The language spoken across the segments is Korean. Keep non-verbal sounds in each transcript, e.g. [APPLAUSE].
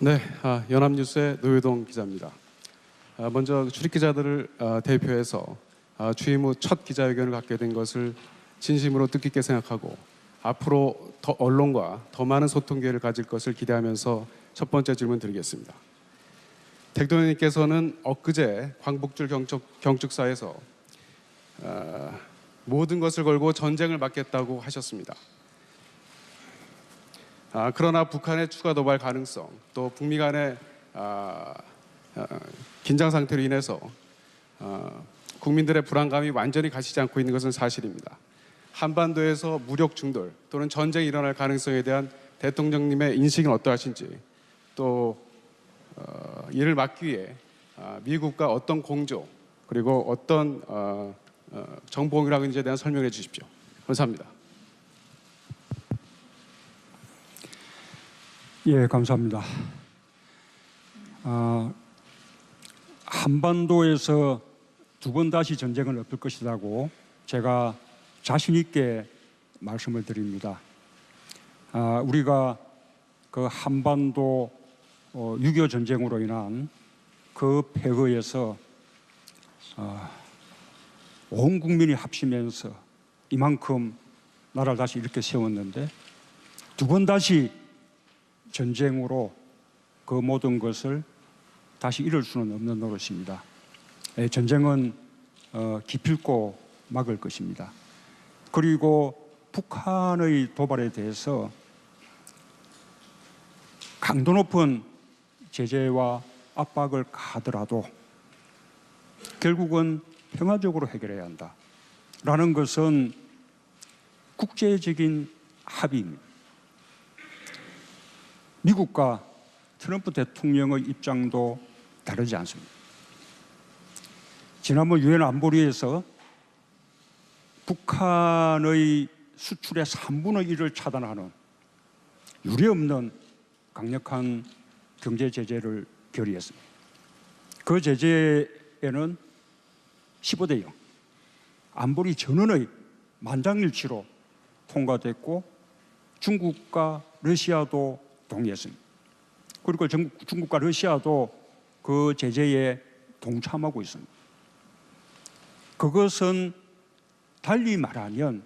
네, 아, 연합뉴스의 노효동 기자입니다. 아, 먼저 출입 기자들을 아, 대표해서 아, 취임 후 첫 기자회견을 갖게 된 것을 진심으로 뜻깊게 생각하고 앞으로 더 언론과 더 많은 소통 기회를 가질 것을 기대하면서 첫 번째 질문 드리겠습니다. 대통령님께서는 엊그제 광복절 경축, 경축사에서 아, 모든 것을 걸고 전쟁을 막겠다고 하셨습니다. 아, 그러나 북한의 추가 도발 가능성 또 북미 간의 아, 아, 긴장 상태로 인해서 아, 국민들의 불안감이 완전히 가시지 않고 있는 것은 사실입니다. 한반도에서 무력 충돌 또는 전쟁이 일어날 가능성에 대한 대통령님의 인식은 어떠하신지 또 어, 이를 막기 위해 아, 미국과 어떤 공조 그리고 어떤 어, 어, 정보공유라는지에 대한 설명해 주십시오. 감사합니다. 예, 감사합니다. 아, 한반도에서 두 번 다시 전쟁을 엎을 것이라고 제가 자신 있게 말씀을 드립니다. 아, 우리가 그 한반도 어, 6.25 전쟁으로 인한 그 폐허에서 어, 온 국민이 합치면서 이만큼 나라를 다시 이렇게 세웠는데 두 번 다시 전쟁으로 그 모든 것을 다시 이룰 수는 없는 노릇입니다. 예, 전쟁은 어, 기필코 막을 것입니다. 그리고 북한의 도발에 대해서 강도 높은 제재와 압박을 가하더라도 결국은 평화적으로 해결해야 한다 라는 것은 국제적인 합의입니다. 미국과 트럼프 대통령의 입장도 다르지 않습니다. 지난번 유엔 안보리에서 북한의 수출의 3분의 1을 차단하는 유례없는 강력한 경제 제재를 결의했습니다. 그 제재에는 15대 0 안보리 전원의 만장일치로 통과됐고 중국과 러시아도 동의했습니다. 그리고 중국, 중국과 러시아도 그 제재에 동참하고 있습니다. 그것은 달리 말하면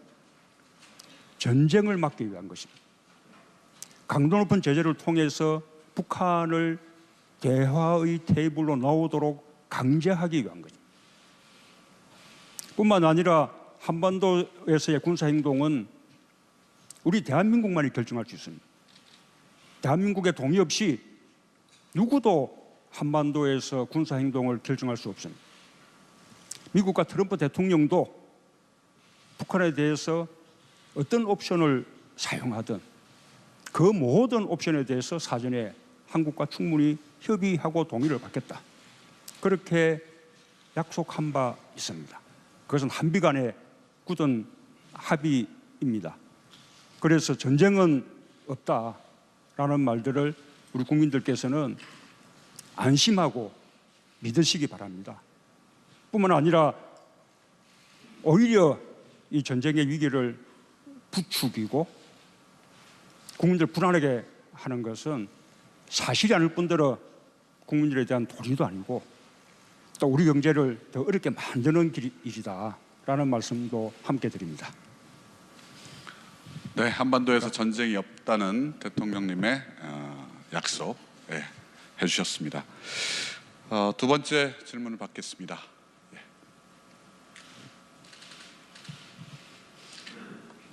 전쟁을 막기 위한 것입니다. 강도 높은 제재를 통해서 북한을 대화의 테이블로 나오도록 강제하기 위한 것입니다. 뿐만 아니라 한반도에서의 군사 행동은 우리 대한민국만이 결정할 수 있습니다. 대한민국의 동의 없이 누구도 한반도에서 군사 행동을 결정할 수 없습니다. 미국과 트럼프 대통령도 북한에 대해서 어떤 옵션을 사용하든 그 모든 옵션에 대해서 사전에 한국과 충분히 협의하고 동의를 받겠다. 그렇게 약속한 바 있습니다. 그것은 한미 간의 굳은 합의입니다. 그래서 전쟁은 없다 라는 말들을 우리 국민들께서는 안심하고 믿으시기 바랍니다. 뿐만 아니라 오히려 이 전쟁의 위기를 부추기고 국민들 불안하게 하는 것은 사실이 아닐 뿐더러 국민들에 대한 도리도 아니고 또 우리 경제를 더 어렵게 만드는 길이- 일이다라는 말씀도 함께 드립니다. 네, 한반도에서 전쟁이 없다는 대통령님의 어, 약속 예, 해주셨습니다. 어, 두 번째 질문을 받겠습니다.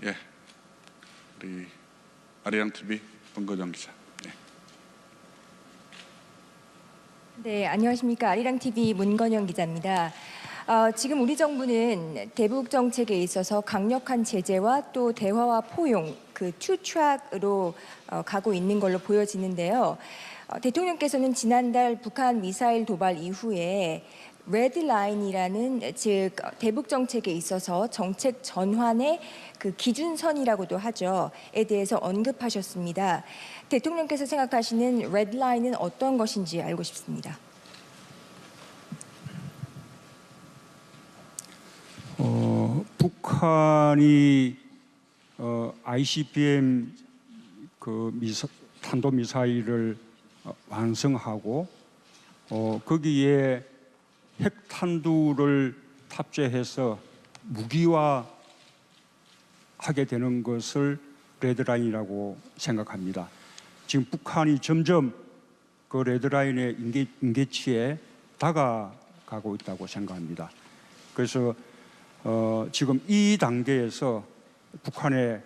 예, 예. 우리 아리랑 TV 본거정 기자. 네. 네, 안녕하십니까. 아리랑 TV 문건영 기자입니다. 어, 지금 우리 정부는 대북 정책에 있어서 강력한 제재와 또 대화와 포용 그 투 트랙으로 어, 가고 있는 걸로 보여지는데요. 어, 대통령께서는 지난달 북한 미사일 도발 이후에 레드 라인이라는 즉 대북 정책에 있어서 정책 전환의 그 기준선이라고도 하죠에 대해서 언급하셨습니다. 대통령께서 생각하시는 레드 라인은 어떤 것인지 알고 싶습니다. 어, 북한이 어, ICBM 그 미사, 탄도 미사일을 어, 완성하고 어, 거기에 핵탄두를 탑재해서 무기화 하게 되는 것을 레드라인이라고 생각합니다. 지금 북한이 점점 그 레드라인의 인계, 인계치에 다가가고 있다고 생각합니다. 그래서 어, 지금 이 단계에서 북한의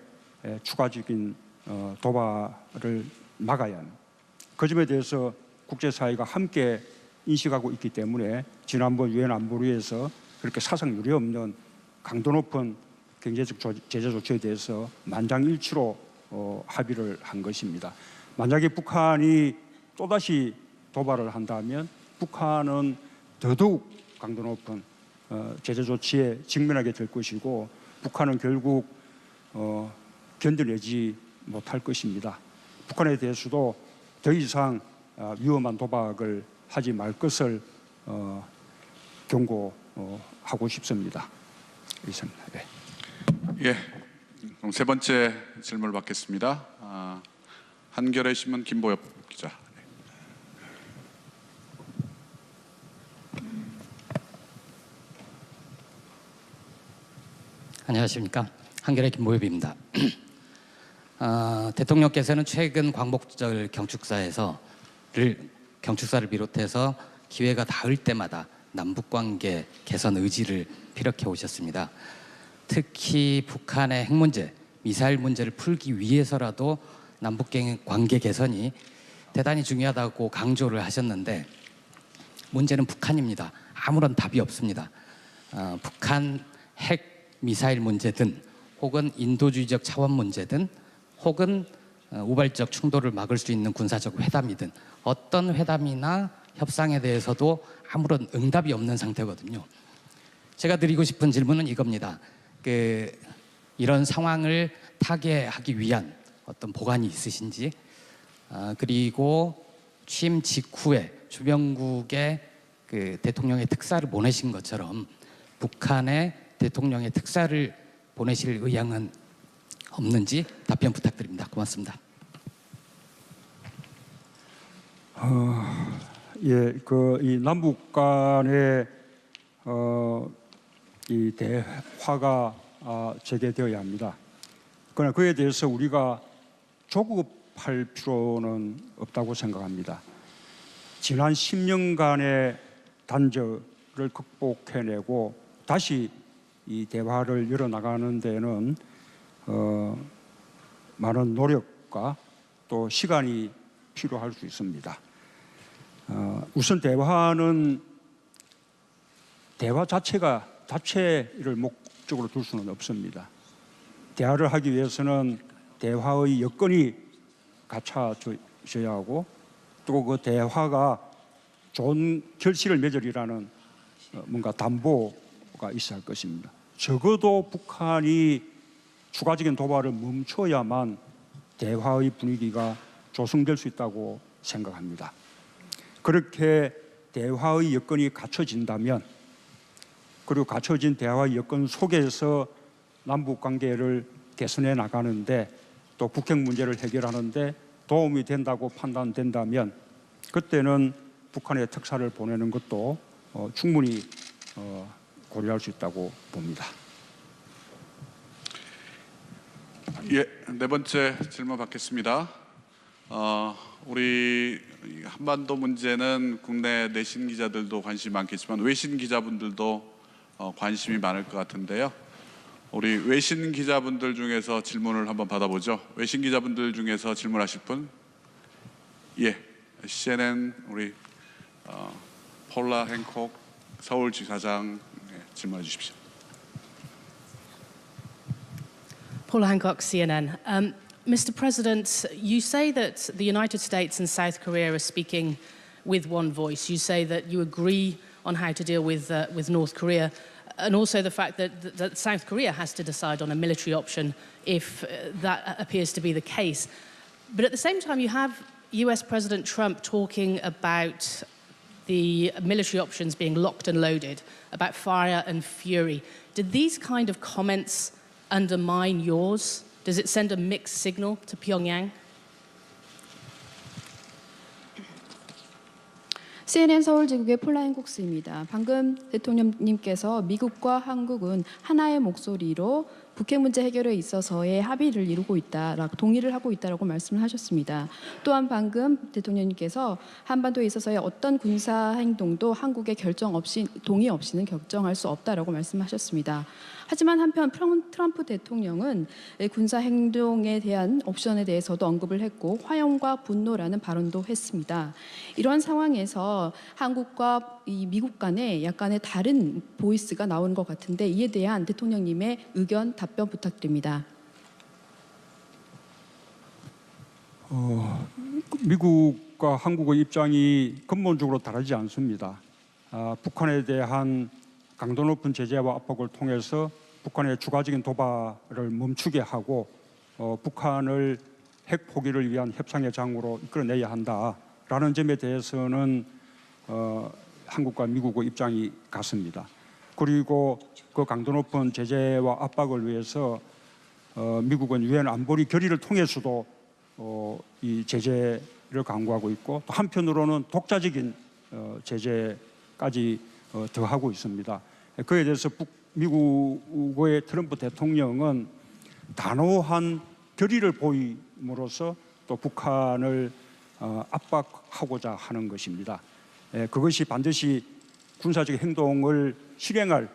에, 추가적인 어, 도발을 막아야 합니다. 그 점에 대해서 국제사회가 함께 인식하고 있기 때문에 지난번 유엔 안보리에서 그렇게 사상 유례 없는 강도 높은 경제적 조- 제재 조치에 대해서 만장일치로 어, 합의를 한 것입니다. 만약에 북한이 또다시 도발을 한다면 북한은 더더욱 강도 높은 어, 제재 조치에 직면하게 될 것이고 북한은 결국 어, 견뎌내지 못할 것입니다. 북한에 대해서도 더 이상 어, 위험한 도박을 하지 말 것을 어, 경고하고 싶습니다. 이상입니다. 네. 예. 그럼 세 번째 질문을 받겠습니다. 아, 한겨레 신문 김보엽 기자. 안녕하십니까 한겨레 김모엽입니다. [CLEARS THROAT] 아, 대통령께서는 최근 광복절 경축사에서를 경축사를 비롯해서 기회가 닿을 때마다 남북 관계 개선 의지를 피력해 오셨습니다. 특히 북한의 핵 문제, 미사일 문제를 풀기 위해서라도 남북 관계 개선이 대단히 중요하다고 강조를 하셨는데 문제는 북한입니다. 아무런 답이 없습니다. 어, 북한 핵 미사일 문제든 혹은 인도주의적 차원 문제든 혹은 어, 우발적 충돌을 막을 수 있는 군사적 회담이든 어떤 회담이나 협상에 대해서도 아무런 응답이 없는 상태거든요. 제가 드리고 싶은 질문은 이겁니다. 그 이런 상황을 타개하기 위한 어떤 보관이 있으신지 아, 그리고 취임 직후에 주변국에 그 대통령의 특사를 보내신 것처럼 북한의 대통령의 특사를 보내실 의향은 없는지 답변 부탁드립니다. 고맙습니다. 예, 그 이 남북 간의 어, 이 대화가 아, 재개되어야 합니다. 그러나 그에 대해서 우리가 조급할 필요는 없다고 생각합니다. 지난 10년간의 단절을 극복해내고 다시 이 대화를 열어나가는 데는 어, 많은 노력과 또 시간이 필요할 수 있습니다. 어, 우선 대화는 대화 자체가 자체를 목적으로 둘 수는 없습니다. 대화를 하기 위해서는 대화의 여건이 갖춰져야 하고 또 그 대화가 좋은 결실을 맺으리라는 어, 뭔가 담보 가 있어야 할 것입니다. 적어도 북한이 추가적인 도발을 멈춰야만 대화의 분위기가 조성될 수 있다고 생각합니다. 그렇게 대화의 여건이 갖춰진다면 그리고 갖춰진 대화의 여건 속에서 남북 관계를 개선해 나가는데 또 북핵 문제를 해결하는데 도움이 된다고 판단된다면 그때는 북한에 특사를 보내는 것도 어, 충분히 어, 고려할 수 있다고 봅니다. 예, 네 번째 질문 받겠습니다. 어, 우리 이 한반도 문제는 국내 내신 기자들도 관심이 많겠지만 외신 기자분들도 어, 관심이 많을 것 같은데요. 우리 외신 기자분들 중에서 질문을 한번 받아보죠. 외신 기자분들 중에서 질문하실 분? 예, CNN 우리 어, 폴라 행콕 서울지사장 예, 질문해 주십시오. Paula Hancock, CNN. Um, Mr. President, you say that the United States and South Korea are speaking with one voice. You say that you agree on how to deal with, uh, with North Korea, and also the fact that, that South Korea has to decide on a military option if uh, that appears to be the case. But at the same time, you have US President Trump talking about the military options being locked and loaded, about fire and fury. Did these kind of comments undermine yours? Does it send a mixed signal to Pyongyang? CNN 서울지국의 폴라 행국스입니다. 방금 대통령님께서 미국과 한국은 하나의 목소리로 북핵 문제 해결에 있어서의 합의를 이루고 있다라고 동의를 하고 있다라고 말씀을 하셨습니다. 또한 방금 대통령님께서 한반도에 있어서의 어떤 군사 행동도 한국의 결정 없이 동의 없이는 결정할 수 없다라고 말씀하셨습니다. 하지만 한편 트럼프 대통령은 군사 행동에 대한 옵션에 대해서도 언급을 했고 화염과 분노라는 발언도 했습니다. 이런 상황에서 한국과 이 미국 간에 약간의 다른 보이스가 나오는 것 같은데 이에 대한 대통령님의 의견 답변 부탁드립니다. 미국과 한국의 입장이 근본적으로 다르지 않습니다. 아, 북한에 대한 강도 높은 제재와 압박을 통해서 북한의 추가적인 도발을 멈추게 하고 어, 북한을 핵 포기를 위한 협상의 장으로 이끌어내야 한다라는 점에 대해서는 어, 한국과 미국의 입장이 같습니다. 그리고 그 강도 높은 제재와 압박을 위해서 어, 미국은 유엔 안보리 결의를 통해서도 어, 이 제재를 강구하고 있고 또 한편으로는 독자적인 어, 제재까지 어, 더 하고 있습니다. 그에 대해서 북, 미국의 트럼프 대통령은 단호한 결의를 보임으로써 또 북한을 어, 압박하고자 하는 것입니다. 예, 그것이 반드시 군사적 행동을 실행할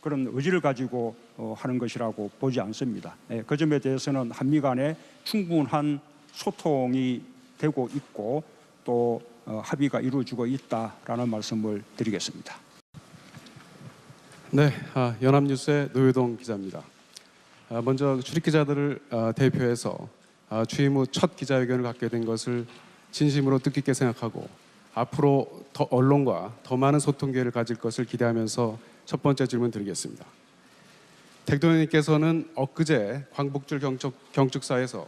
그런 의지를 가지고 어, 하는 것이라고 보지 않습니다. 예, 그 점에 대해서는 한미 간에 충분한 소통이 되고 있고 또 어, 합의가 이루어지고 있다라는 말씀을 드리겠습니다. 네, 아, 연합뉴스의 노효동 기자입니다. 아, 먼저 출입 기자들을 아, 대표해서 아, 취임 후 첫 기자회견을 갖게 된 것을 진심으로 뜻깊게 생각하고 앞으로 더 언론과 더 많은 소통 기회를 가질 것을 기대하면서 첫 번째 질문 드리겠습니다. 대통령님께서는 엊그제 광복절 경축, 경축사에서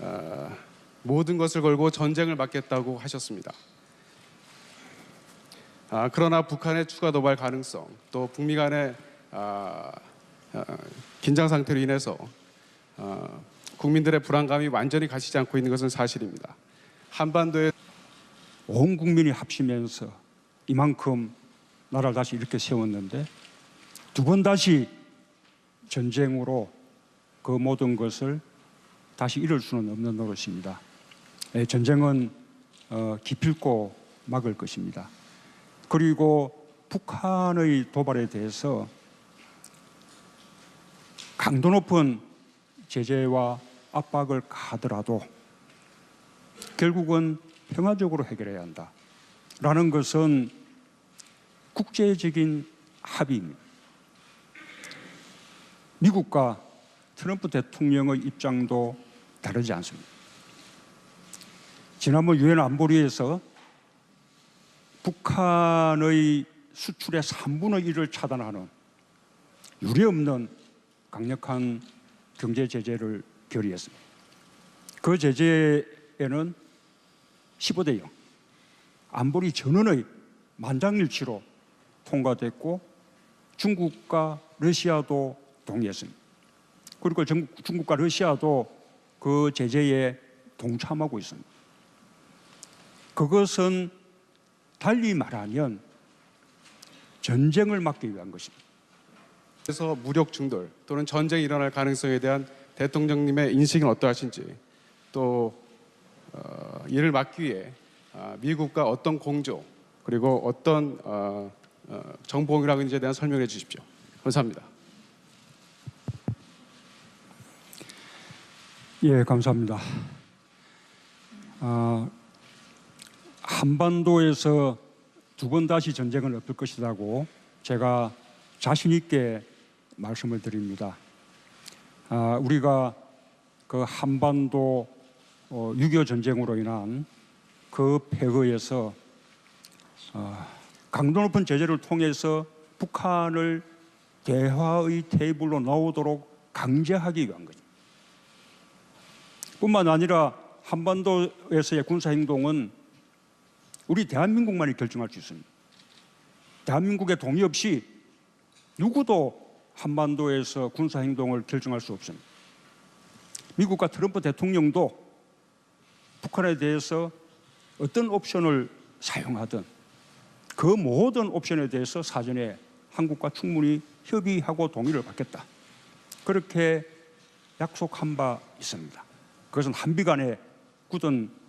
아, 모든 것을 걸고 전쟁을 막겠다고 하셨습니다. 아, 그러나 북한의 추가 도발 가능성 또 북미 간의 아, 아, 긴장 상태로 인해서 아, 국민들의 불안감이 완전히 가시지 않고 있는 것은 사실입니다. 한반도에 온 국민이 합치면서 이만큼 나라를 다시 이렇게 세웠는데 두 번 다시 전쟁으로 그 모든 것을 다시 이룰 수는 없는 노릇입니다. 예, 전쟁은 어, 기필코 막을 것입니다. 그리고 북한의 도발에 대해서 강도 높은 제재와 압박을 가더라도 결국은 평화적으로 해결해야 한다 라는 것은 국제적인 합의입니다. 미국과 트럼프 대통령의 입장도 다르지 않습니다. 지난번 유엔 안보리에서 북한의 수출의 3분의 1을 차단하는 유례없는 강력한 경제 제재를 결의했습니다. 그 제재에는 15대 0 안보리 전원의 만장일치로 통과됐고 중국과 러시아도 동의했습니다. 그리고 정- 중국과 러시아도 그 제재에 동참하고 있습니다. 그것은 달리 말하면 전쟁을 막기 위한 것입니다. 서 무력 충돌 또는 전쟁이 일어날 가능성에 대한 대통령님의 인식은 어떠하신지 또 어, 이를 막기 위해 아, 미국과 어떤 공조 그리고 어떤 어, 어, 정보 공유라는지에 대한 설명해 주십시오. 감사합니다. 예, 감사합니다. 아, 한반도에서 두 번 다시 전쟁은 없을 것이라고 제가 자신 있게 말씀을 드립니다. 아, 우리가 그 한반도 어, 6.25 전쟁으로 인한 그 폐허에서 어, 강도 높은 제재를 통해서 북한을 대화의 테이블로 나오도록 강제하기 위한 거죠. 뿐만 아니라 한반도에서의 군사 행동은 우리 대한민국만이 결정할 수 있습니다. 대한민국의 동의 없이 누구도 한반도에서 군사 행동을 결정할 수 없습니다. 미국과 트럼프 대통령도 북한에 대해서 어떤 옵션을 사용하든 그 모든 옵션에 대해서 사전에 한국과 충분히 협의하고 동의를 받겠다. 그렇게 약속한 바 있습니다. 그것은 한비 간의 굳은